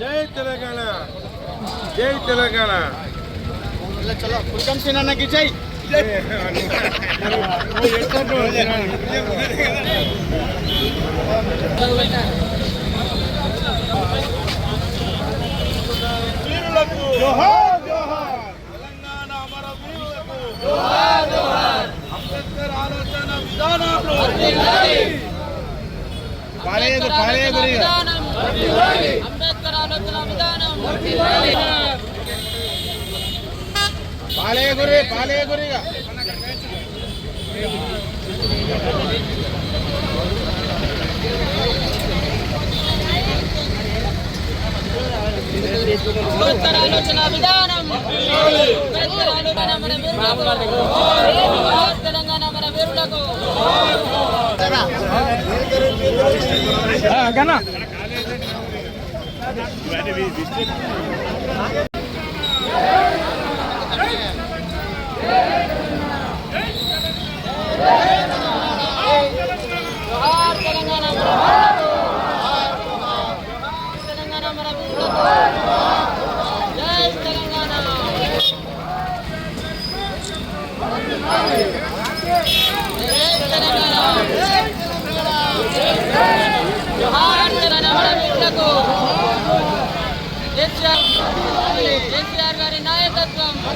జై తెలంగాణ. జై తెలంగాణ. జై చలో పుల్కం సేన అన్నకి జై వీరులకు అంబేద్కర్ ఆలోచన విధానంలో. పాలేదు పాలేదు అంబేద్కర్ ఆలోచన విధానం. పాలే గురి పాలే గురిగా అంబేద్కర్ విధానం. తెలంగాణ మన వీరులకు తెలంగాణ తెలంగాణ మన వీరులకు జై తెలంగాణ జై తెలంగాణ జోహార్ తెలంగాణ మన వీరులకు కేసీఆర్ కేసీఆర్ గారి నాయకత్వం జోహార్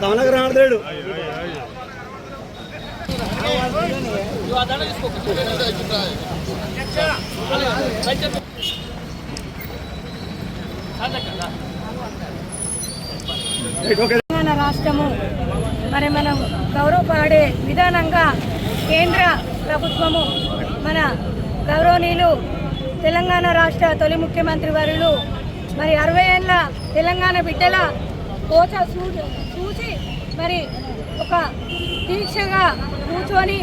కమలకరం ఆడతాడు తెలంగాణ రాష్ట్రము మరి మనం గౌరవపడే విధానంగా కేంద్ర ప్రభుత్వము మన గౌరవనీయులు తెలంగాణ రాష్ట్ర తొలి ముఖ్యమంత్రి వారులు మరి అరవై ఏళ్ళ తెలంగాణ బిడ్డల కోచ చూసి మరి ఒక దీక్షగా కూర్చొని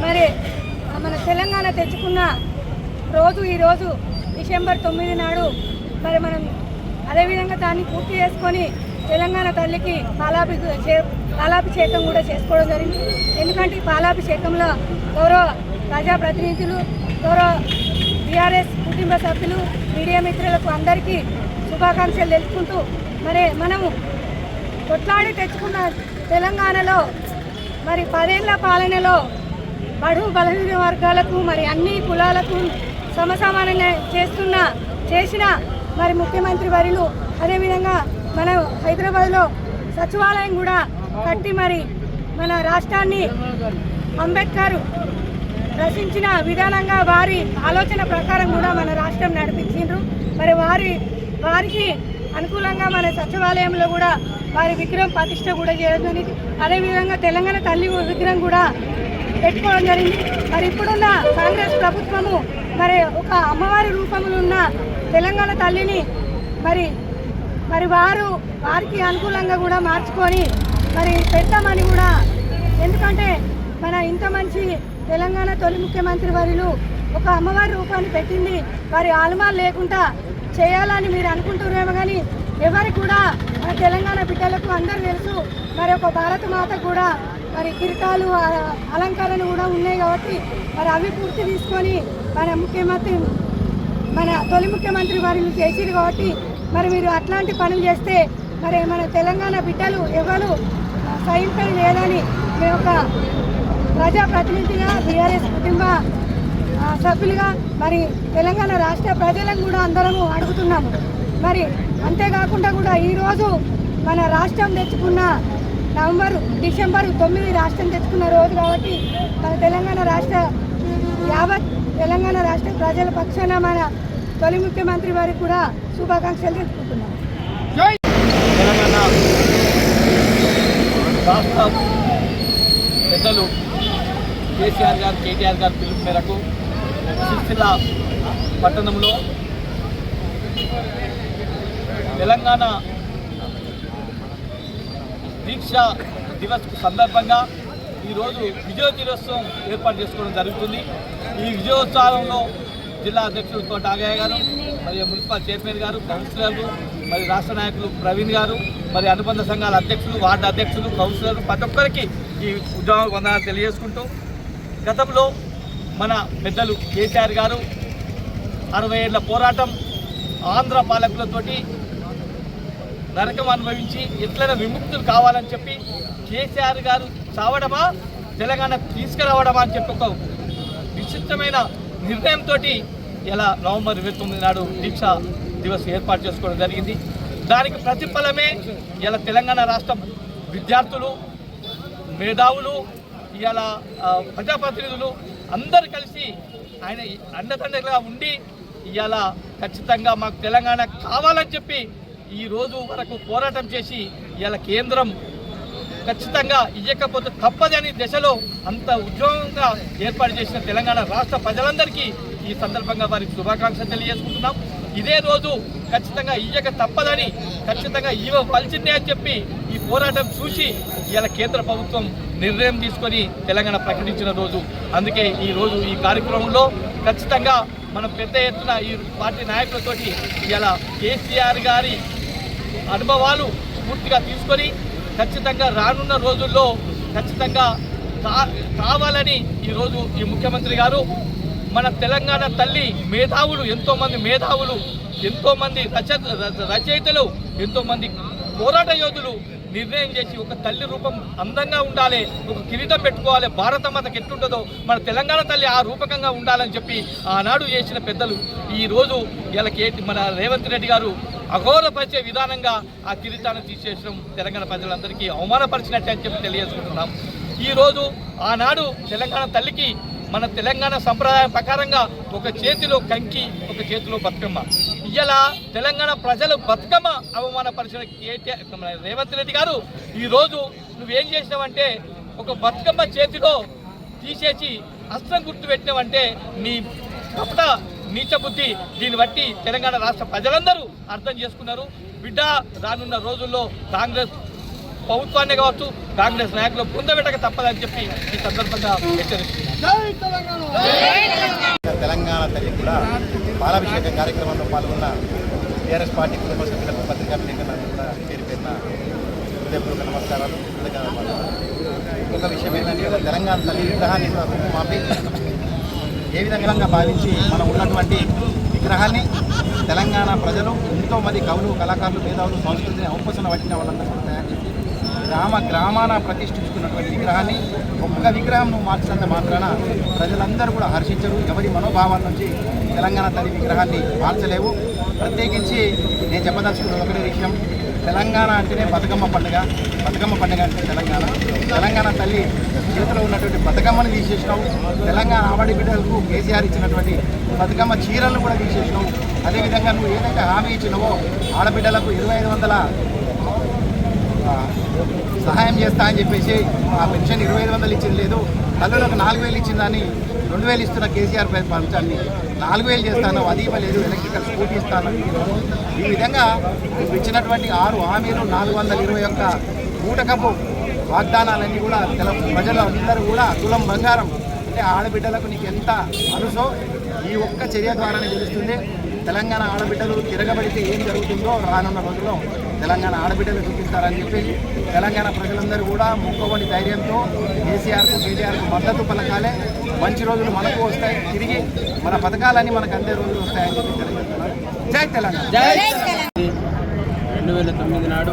మరి మన తెలంగాణ తెచ్చుకున్న రోజు ఈరోజు డిసెంబర్ తొమ్మిది నాడు మరి మనం అదేవిధంగా దాన్ని పూర్తి చేసుకొని తెలంగాణ తల్లికి పాలాభి చే- పాలాభిషేకం కూడా చేసుకోవడం జరిగింది. ఎందుకంటే ఈ పాలాభిషేకంలో గౌరవ ప్రజాప్రతినిధులు గౌరవ టీఆర్ఎస్ కుటుంబ సభ్యులు మీడియా మిత్రులకు అందరికీ శుభాకాంక్షలు తెలుసుకుంటూ మరి మనము కొట్లాడి తెచ్చుకున్న తెలంగాణలో మరి పదేళ్ళ పాలనలో బడు బలహీన వర్గాలకు మరి అన్ని కులాలకు సమసమానంగా చేస్తున్న చేసిన మరి ముఖ్యమంత్రి వర్యులు అదేవిధంగా మన హైదరాబాద్లో సచివాలయం కూడా కట్టి మరి మన రాష్ట్రాన్ని అంబేద్కర్ రచించిన విధానంగా వారి ఆలోచన ప్రకారం కూడా మన రాష్ట్రం నడిపించిండ్రు. మరి వారి వారికి అనుకూలంగా మన సచివాలయంలో కూడా వారి విగ్రహం ప్రతిష్ట కూడా చేయడం జరిగింది. అదేవిధంగా తెలంగాణ తల్లి విగ్రహం కూడా పెట్టుకోవడం జరిగింది. మరి ఇప్పుడున్న కాంగ్రెస్ ప్రభుత్వము మరి ఒక అమ్మవారి రూపంలో ఉన్న తెలంగాణ తల్లిని మరి మరి వారు వారికి అనుకూలంగా కూడా మార్చుకొని మరి పెట్టామని కూడా ఎందుకంటే మన ఇంత మంచి తెలంగాణ తొలి ముఖ్యమంత్రి వారిలు ఒక అమ్మవారి రూపాన్ని పెట్టింది. వారి ఆలమాలు లేకుండా చేయాలని మీరు అనుకుంటున్నారేమో కానీ ఎవరికి కూడా మన తెలంగాణ బిడ్డలకు అందరూ తెలుసు. మరి ఒక భారత మాత కూడా మరి కిరీటాలు అలంకరణ కూడా ఉన్నాయి కాబట్టి మరి అవి పూర్తి తీసుకొని మన ముఖ్యమంత్రి మన తొలి ముఖ్యమంత్రి వారిని చేసిరు కాబట్టి మరి మీరు అట్లాంటి పనులు చేస్తే మరి మన తెలంగాణ బిడ్డలు ఎవరు సహించడం లేదని మేము ఒక ప్రజాప్రతినిధిగా బీఆర్ఎస్ కుటుంబ సభ్యులుగా మరి తెలంగాణ రాష్ట్ర ప్రజలను కూడా అందరము అడుగుతున్నాము. మరి అంతేకాకుండా కూడా ఈరోజు మన రాష్ట్రం తెచ్చుకున్న నవంబర్ డిసెంబర్ తొమ్మిది రాష్ట్రం తెచ్చుకున్న రోజు కాబట్టి మన తెలంగాణ రాష్ట్ర యావత్ తెలంగాణ రాష్ట్ర ప్రజల పక్షాన మన తొలి ముఖ్యమంత్రి వారికి కూడా శుభాకాంక్షలు తెలుపుకుంటున్నాం. తెలంగాణ. రాష్ట్ర పెద్దలు కేసీఆర్ గారు కేటీఆర్ గారు పిలుపు మేరకు సిరిసిల్ల పట్టణంలో తెలంగాణ దీక్ష దివస్ సందర్భంగా ఈరోజు విజయోత్సవం ఏర్పాటు చేసుకోవడం జరుగుతుంది. ఈ విజయోత్సవంలో జిల్లా అధ్యక్షుడు తోట ఆగయ్య గారు మరి మున్సిపల్ చైర్మన్ గారు కౌన్సిలర్లు మరి రాష్ట్ర నాయకులు ప్రవీణ్ గారు మరి అనుబంధ సంఘాల అధ్యక్షులు వార్డు అధ్యక్షులు కౌన్సిలర్లు ప్రతి ఒక్కరికి ఈ ఉద్యోగ వందనాలు తెలియజేసుకుంటూ గతంలో మన పెద్దలు కేసీఆర్ గారు అరవై ఏళ్ళ పోరాటం ఆంధ్ర పాలకులతోటి నరకం అనుభవించి ఎట్లైనా విముక్తులు కావాలని చెప్పి కేసీఆర్ గారు చావడమా తెలంగాణ తీసుకురావడమా అని చెప్పి ఒక విచిత్రమైన నిర్ణయంతో ఇలా నవంబర్ ఇరవై తొమ్మిది నాడు దీక్ష దివస్ ఏర్పాటు చేసుకోవడం జరిగింది. దానికి ప్రతిఫలమే ఇలా తెలంగాణ రాష్ట్రం విద్యార్థులు మేధావులు ఇలా ప్రజాప్రతినిధులు అందరు కలిసి ఆయన అండదండగా ఉండి ఇవాళ ఖచ్చితంగా మాకు తెలంగాణ కావాలని చెప్పి ఈ రోజు వరకు పోరాటం చేసి ఇవాళ కేంద్రం ఖచ్చితంగా ఇవ్వకపోతే తప్పదని దశలో అంత ఉద్యోగంగా ఏర్పాటు చేసిన తెలంగాణ రాష్ట్ర ప్రజలందరికీ ఈ సందర్భంగా వారికి శుభాకాంక్షలు తెలియజేసుకుంటున్నాం. ఇదే రోజు ఖచ్చితంగా ఇయ్యక తప్పదని ఖచ్చితంగా ఇవ్వవలసిందే అని చెప్పి ఈ పోరాటం చూసి ఇలా కేంద్ర ప్రభుత్వం నిర్ణయం తీసుకొని తెలంగాణ ప్రకటించిన రోజు. అందుకే ఈ రోజు ఈ కార్యక్రమంలో ఖచ్చితంగా మనం పెద్ద ఎత్తున ఈ పార్టీ నాయకులతోటి ఇలా కేసీఆర్ గారి అనుభవాలు పూర్తిగా తీసుకొని ఖచ్చితంగా రానున్న రోజుల్లో ఖచ్చితంగా కా- కావాలని ఈరోజు ఈ ముఖ్యమంత్రి గారు మన తెలంగాణ తల్లి మేధావులు ఎంతోమంది మేధావులు ఎంతోమంది రచ ర- రచయితలు ఎంతోమంది పోరాట యోధులు నిర్ణయం చేసి ఒక తల్లి రూపం అందంగా ఉండాలి ఒక కిరీటం పెట్టుకోవాలి భారత మాతకి ఎట్లుంటుందో మన తెలంగాణ తల్లి ఆ రూపకంగా ఉండాలని చెప్పి ఆనాడు చేసిన పెద్దలు ఈరోజు వీళ్ళకి కేటి మన రేవంత్ రెడ్డి గారు అఘోరపరిచే విధానంగా ఆ కిరీటాన్ని తీసేసడం తెలంగాణ ప్రజలందరికీ అవమానపరిచినట్టే అని చెప్పి తెలియజేసుకుంటున్నాం. ఈరోజు ఆనాడు తెలంగాణ తల్లికి మన తెలంగాణ సంప్రదాయం ప్రకారంగా ఒక చేతిలో కంకి ఒక చేతిలో బతుకమ్మ. ఇయ్యాల తెలంగాణ ప్రజలు బతుకమ్మ అవమానపరిచిన కేటీఆర్ రేవంత్ రెడ్డి గారు ఈరోజు నువ్వేం చేసినావంటే ఒక బతుకమ్మ చేతిలో తీసేసి అస్త్రం గుర్తు పెట్టినావంటే నీ కపట నీచ బుద్ధి దీన్ని బట్టి తెలంగాణ రాష్ట్ర ప్రజలందరూ అర్థం చేసుకున్నారు. బిడ్డ రానున్న రోజుల్లో కాంగ్రెస్ ప్రభుత్వాన్ని కావచ్చు కాంగ్రెస్ నాయకులు పొందబెట్టక తప్పదని చెప్పి ఈ సందర్భంగా హెచ్చరిస్తున్నారు తెలంగాణ తల్లి కూడా పాలాభిషేక కార్యక్రమంలో పాల్గొన్న టీఆర్ఎస్ పార్టీ కుటుంబ సభ్యులకు పత్రికా విలేకరులకు కూడా పేరు పేరున హృదయపూర్వక నమస్కారాలు కృతజ్ఞతలు. ఇంకొక విషయం ఏంటంటే తెలంగాణ తల్లి విగ్రహాన్ని కూడా రూపుమాపి ఏ విధంగా భావించి మనం ఉన్నటువంటి విగ్రహాన్ని తెలంగాణ ప్రజలు ఎంతోమంది కవులు కళాకారులు మేధావులు సంస్కృతిని ఔపసన పట్టిన వాళ్ళందరూ గ్రామ గ్రామాన ప్రతిష్ఠించుకున్నటువంటి విగ్రహాన్ని ఒక్క విగ్రహం నువ్వు మార్చినంత మాత్రాన ప్రజలందరూ కూడా హర్షించరు. ఎవరి మనోభావాల నుంచి తెలంగాణ తల్లి విగ్రహాన్ని మార్చలేవు. ప్రత్యేకించి నేను చెప్పదలుచుకున్న ఒకటే విషయం. తెలంగాణ అంటేనే బతుకమ్మ పండుగ. బతుకమ్మ పండుగ అంటే తెలంగాణ. తెలంగాణ తల్లి చేతిలో ఉన్నటువంటి బతుకమ్మను తీసేసినావు. తెలంగాణ ఆవడి బిడ్డలకు కేసీఆర్ ఇచ్చినటువంటి బతుకమ్మ చీరలను కూడా తీసేసినావు. అదేవిధంగా నువ్వు ఏదైతే హామీ ఇచ్చినవో ఆడబిడ్డలకు ఇరవై ఐదు వందల సహాయం చేస్తా అని చెప్పేసి ఆ పెన్షన్ ఇరవై ఐదు వందలు ఇచ్చింది లేదు. తల్లులకు నాలుగు వేలు ఇచ్చిందని రెండు వేలు ఇస్తున్న కేసీఆర్ పంచాన్ని నాలుగు వేలు చేస్తాను అది ఇవ్వలేదు ఎలక్ట్రికల్ స్కూటీ ఇస్తాను ఈ విధంగా ఇచ్చినటువంటి ఆరు హామీలు నాలుగు వందల ఇరవై ఒక్క మూటకపు వాగ్దానాలన్నీ కూడా తెల ప్రజలు అందరూ కూడా కులం బంగారం. అంటే ఆడబిడ్డలకు నీకు ఎంత అనుసో ఈ ఒక్క చర్య ద్వారానే తెలుస్తుంది. తెలంగాణ ఆడబిడ్డలు తిరగబడితే ఏం జరుగుతుందో రానున్న రోజుల్లో తెలంగాణ ఆడబిడ్డలు చూపిస్తారని చెప్పి తెలంగాణ ప్రజలందరూ కూడా మొక్కబడి ధైర్యంతో కేసీఆర్కు కేటీఆర్కు మద్దతు పలకాలే. మంచి రోజులు మనకు వస్తాయి. తిరిగి మన పథకాలన్నీ మనకు అందే రోజులు వస్తాయని చెప్పి జై తెలంగాణ. రెండు వేల తొమ్మిది నాడు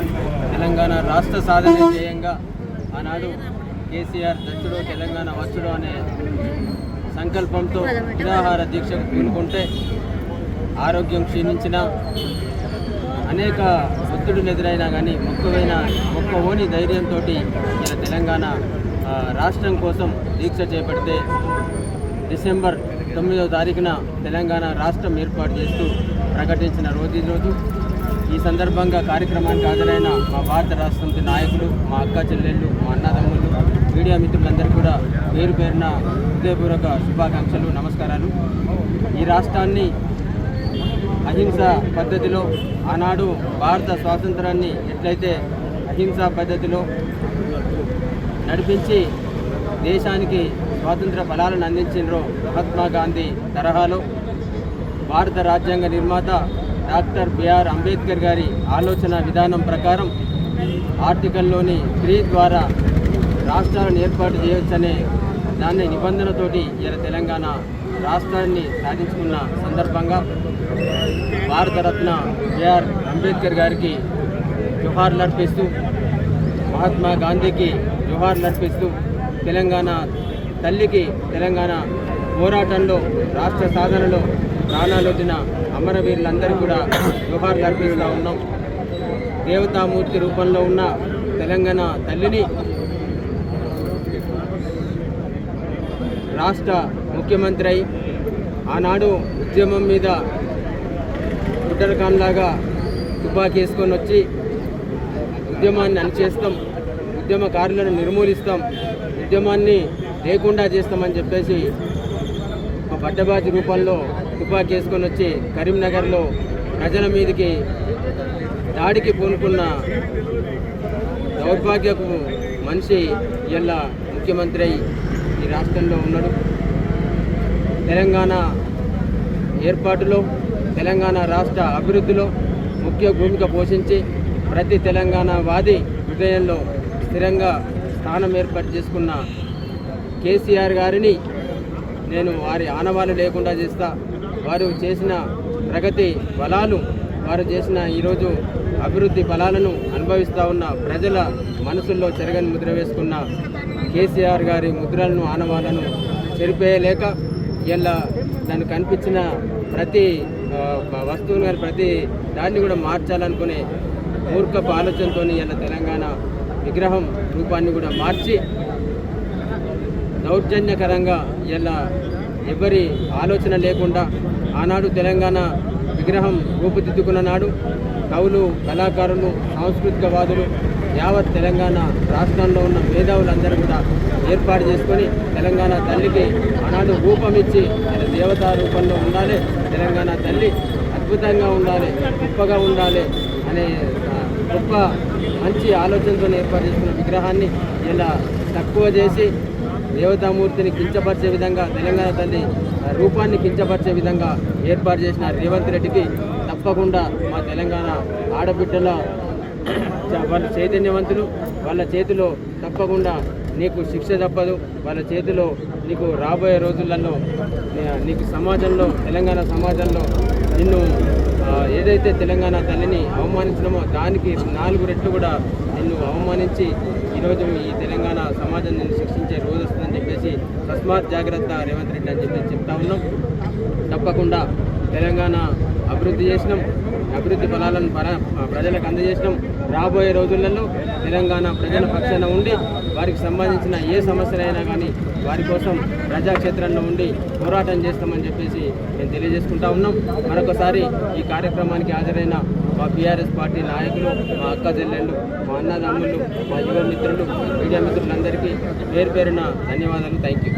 తెలంగాణ రాష్ట్ర సాధన ధ్యేయంగా ఆనాడు కేసీఆర్ దచ్చుడు తెలంగాణ వచ్చుడు అనే సంకల్పంతో నిరాహార దీక్షకు పూనుకుంటే ఆరోగ్యం క్షీణించిన అనేక ఒత్తిడులు ఎదురైనా కానీ మొక్కవైన మొక్కవోని ధైర్యంతో ఇలా తెలంగాణ రాష్ట్రం కోసం దీక్ష చేపడితే డిసెంబర్ తొమ్మిదవ తారీఖున తెలంగాణ రాష్ట్రం ఏర్పాటు చేస్తూ ప్రకటించిన రోజు ఈ రోజు ఈ సందర్భంగా కార్యక్రమానికి హాజరైన మా భారత రాష్ట్రంతో నాయకులు మా అక్క చెల్లెళ్ళు మా అన్నదమ్ములు మీడియా మిత్రులందరూ కూడా పేరు పేరున హృదయపూర్వక శుభాకాంక్షలు నమస్కారాలు. ఈ రాష్ట్రాన్ని అహింస పద్ధతిలో ఆనాడు భారత స్వాతంత్రాన్ని ఎట్లయితే అహింసా పద్ధతిలో నడిపించి దేశానికి స్వాతంత్ర ఫలాలను అందించినరో మహాత్మా గాంధీ తరహాలో భారత రాజ్యాంగ నిర్మాత డాక్టర్ బిఆర్ అంబేద్కర్ గారి ఆలోచన విధానం ప్రకారం ఆర్టికల్లోని త్రీ ద్వారా రాష్ట్రాలను ఏర్పాటు చేయవచ్చనే దాన్ని నిబంధనతోటి ఇలా తెలంగాణ రాష్ట్రాన్ని సాధించుకున్న సందర్భంగా భారతరత్న జేఆర్ అంబేద్కర్ గారికి జుహార్లు అర్పిస్తూ మహాత్మా గాంధీకి జుహార్లు అర్పిస్తూ తెలంగాణ తల్లికి తెలంగాణ పోరాటంలో రాష్ట్ర సాధనలో ప్రాణాలు వచ్చిన అమరవీరులందరూ కూడా జుహార్లు అర్పిస్తూ ఉన్నాం. దేవతామూర్తి రూపంలో ఉన్న తెలంగాణ తల్లిని రాష్ట్ర ముఖ్యమంత్రి అయి ఆనాడు ఉద్యమం మీద బుట్టరకాన్ లాగా తుపాకీ వేసుకొని వచ్చి ఉద్యమాన్ని అణిచేస్తాం ఉద్యమకారులను నిర్మూలిస్తాం ఉద్యమాన్ని లేకుండా చేస్తామని చెప్పేసి మా బట్టబాజీ రూపంలో తుపాకీ వేసుకొని వచ్చి కరీంనగర్లో ప్రజల మీదకి దాడికి పూనుకున్న దౌర్భాగ్యపు మనిషి ఇలా ముఖ్యమంత్రి అయి ఈ రాష్ట్రంలో ఉన్నాడు. తెలంగాణ ఏర్పాటులో తెలంగాణ రాష్ట్ర అభివృద్ధిలో ముఖ్య భూమిక పోషించి ప్రతి తెలంగాణ వాది హృదయంలో స్థిరంగా స్థానం ఏర్పాటు చేసుకున్న కేసీఆర్ గారిని నేను వారి ఆనవాళ్ళు లేకుండా చేస్తా. వారు చేసిన ప్రగతి బలాలు వారు చేసిన ఈరోజు అభివృద్ధి ఫలాలను అనుభవిస్తూ ఉన్న ప్రజల మనసుల్లో చెరగని ముద్ర వేసుకున్న కేసీఆర్ గారి ముద్రలను ఆనవాలను చెరిపేయలేక ఇలా నన్ను కనిపించిన ప్రతి ఆ, వస్తువుని కానీ ప్రతి దాన్ని కూడా మార్చాలనుకునే మూర్ఖపు ఆలోచనతో ఇలా తెలంగాణ విగ్రహం రూపాన్ని కూడా మార్చి దౌర్జన్యకరంగా ఇలా ఎవరి ఆలోచన లేకుండా ఆనాడు తెలంగాణ విగ్రహం రూపుదిద్దుకున్న నాడు కవులు కళాకారులు సాంస్కృతికవాదులు యావత్ తెలంగాణ రాష్ట్రంలో ఉన్న మేధావులందరూ కూడా ఏర్పాటు చేసుకొని తెలంగాణ తల్లికి ఆనాడు రూపం ఇచ్చి దేవతా రూపంలో ఉండాలి తెలంగాణ తల్లి అద్భుతంగా ఉండాలి గొప్పగా ఉండాలి అనే గొప్ప మంచి ఆలోచనతో ఏర్పాటు చేసుకున్న విగ్రహాన్ని ఇలా తక్కువ చేసి దేవతామూర్తిని కించపరిచే విధంగా తెలంగాణ తల్లి రూపాన్ని కించపరిచే విధంగా ఏర్పాటు చేసిన రేవంత్ రెడ్డికి తప్పకుండా మా తెలంగాణ ఆడబిడ్డల వాళ్ళు చైతన్యవంతులు వాళ్ళ చేతిలో తప్పకుండా నీకు శిక్ష తప్పదు వాళ్ళ చేతిలో నీకు రాబోయే రోజులలో నీకు సమాజంలో తెలంగాణ సమాజంలో నిన్ను ఏదైతే తెలంగాణ తల్లిని అవమానించినామో దానికి నాలుగు రెట్లు కూడా నిన్ను అవమానించి ఈరోజు ఈ తెలంగాణ సమాజం నిన్ను శిక్షించే రోజు వస్తుందని చెప్పేసి తస్మాత్ జాగ్రత్త రేవంత్ రెడ్డి అని చెప్పేసి చెప్తా ఉన్నాం. తప్పకుండా తెలంగాణ అభివృద్ధి చేసినాం. అభివృద్ధి ఫలాలను ప్రజలకు అందజేసినాం. రాబోయే రోజులలో తెలంగాణ ప్రజల పక్షాన ఉండి వారికి సంబంధించిన ఏ సమస్యలైనా కానీ వారి కోసం ప్రజాక్షేత్రంలో ఉండి పోరాటం చేస్తామని చెప్పేసి మేము తెలియజేసుకుంటా ఉన్నాం. మరొకసారి ఈ కార్యక్రమానికి హాజరైన మా బీఆర్ఎస్ పార్టీ నాయకులు మా అక్క చెల్లెళ్ళు మా అన్నదమ్ములు మా యువ మిత్రులు మీడియా మిత్రులందరికీ పేరు పేరున ధన్యవాదాలు. Thank you